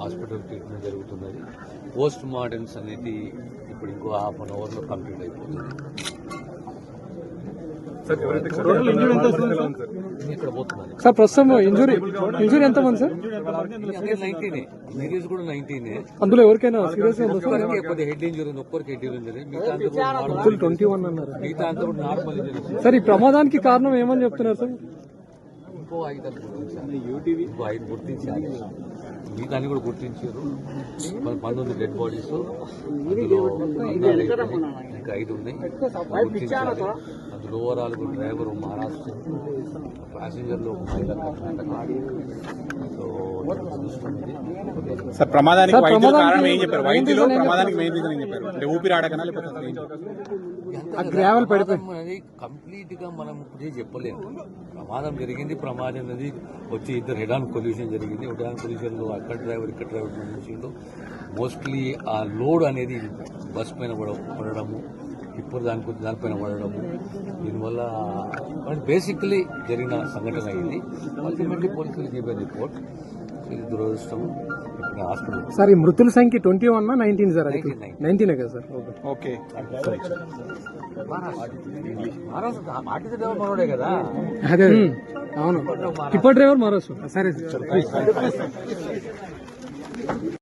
Hospital treatment జరుగుతున్నది. Post mortems అనేది ఇప్పుడు ఇంకో హాఫ్ అన్ అవర్లో కంప్లీట్ అయిపోతుంది. ఇక్కడ సార్ ప్రస్తుతం ఇంజురీ ఇంజురీ ఎంత మంది సార్? నైన్టీనే ఇంజరీస్ కూడా నైన్టీనే అందులో ఎవరికైనా సీరియస్ హెడ్ ఇంజరీ ఉంది ఒక్కరికి హెడ్ ఇంజరీ మిగతా ట్వంటీ వన్ అన్నారు. మిగతా అంతా కూడా నార్మల్ ఇంజరీస్ సార్ ఈ ప్రమాదానికి కారణం ఏమని చెప్తున్నారు సార్? ఇంకో ఐదు అని గుర్తించాలి ఇంకో ఐదు గుర్తించాలి మిగతాన్ని కూడా గుర్తించారు. పంతొమ్మిది డెడ్ బాడీస్. ఇంకా ఐదు ఉన్నాయి. ఓవరాల్ డ్రైవర్ మహారాష్ట్ర ప్యాసింజర్లు మహిళ కర్ణాటక. సార్ ప్రమాదానికి కారణం ఏం చెప్పారు? వైద్యులు ప్రమాదానికి మెయిన్ రీజన్ ఏం చెప్పారు? అంటే ఊపిరి ఆడకనా లేకపోతే గ్రావెల్ పడిపోయింది కంప్లీట్గా మనం ఇప్పుడే చెప్పలేము. ప్రమాదం జరిగింది ప్రమాదం అనేది వచ్చి ఇద్దరు హెడ్ ఆన్ పొల్యూషన్ జరిగింది. హెడ్ ఆన్ పొల్యూషన్లో అక్కడ డ్రైవర్ ఇక్కడ డ్రైవర్ మోస్ట్లీ ఆ లోడ్ అనేది బస్ పైన పడ- పడడము ఇప్పుడు దానికి దానిపైన పడడము దీనివల్ల బేసిక్లీ జరిగిన సంఘటన ఇది. అల్టిమేట్లీ పోలీసులు చెప్పే రిపోర్ట్ ఇది దురదృష్టం. హాస్పిటల్. సార్ ఈ మృతుల సంఖ్య ట్వంటీ వన్ నైన్టీన్ సార్ అది. 19. నైన్టీనే కదా సార్? ఓకే. మనోడే కదా అదే. అవును. టిప్పర్ డ్రైవర్ మహారాష్ట్ర సరే. సార్